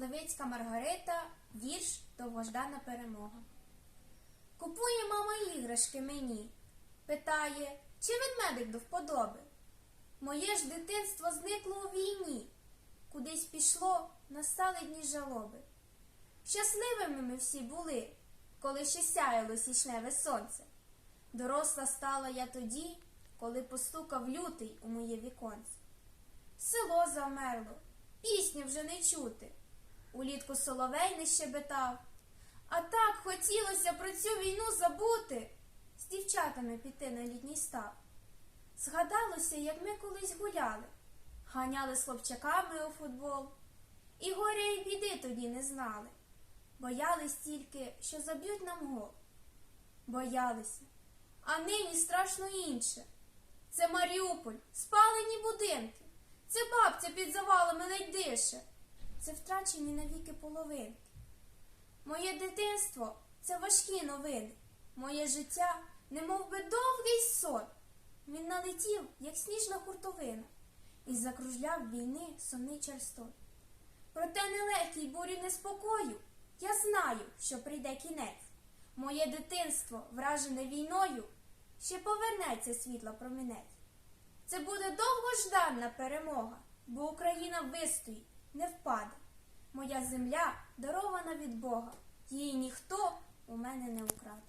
Левицька Маргарита, вірш Довгождана перемога. Купує мама іграшки мені. Питає, чи ведмедик до вподоби? Моє ж дитинство зникло у війні. Кудись пішло, настали дні жалоби. Щасливими ми всі були, коли ще сяяло січневе сонце. Доросла стала я тоді, коли постукав лютий у моє віконце. Село замерло, пісні вже не чути. Улітку соловей не щебетав. А так хотілося про цю війну забути, з дівчатами піти на літній став. Згадалося, як ми колись гуляли, ганяли з хлопчаками у футбол, і горя і біди тоді не знали. Боялись тільки, що заб'ють нам гол. Боялися. А нині страшно інше. Це Маріуполь, спалені будинки. Це бабця під завалами ледь дише. Це втрачені навіки половинки. Моє дитинство це важкі новини. Моє життя, немов би довгий сон. Він налетів, як сніжна хуртовина, і закружляв війни сонний черстон. Проте нелегкій бурі неспокою, я знаю, що прийде кінець. Моє дитинство, вражене війною, ще повернеться світла промінець. Це буде довгожданна перемога, бо Україна вистоїть, не впаде. Моя земля дарована від Бога, її ніхто у мене не украде.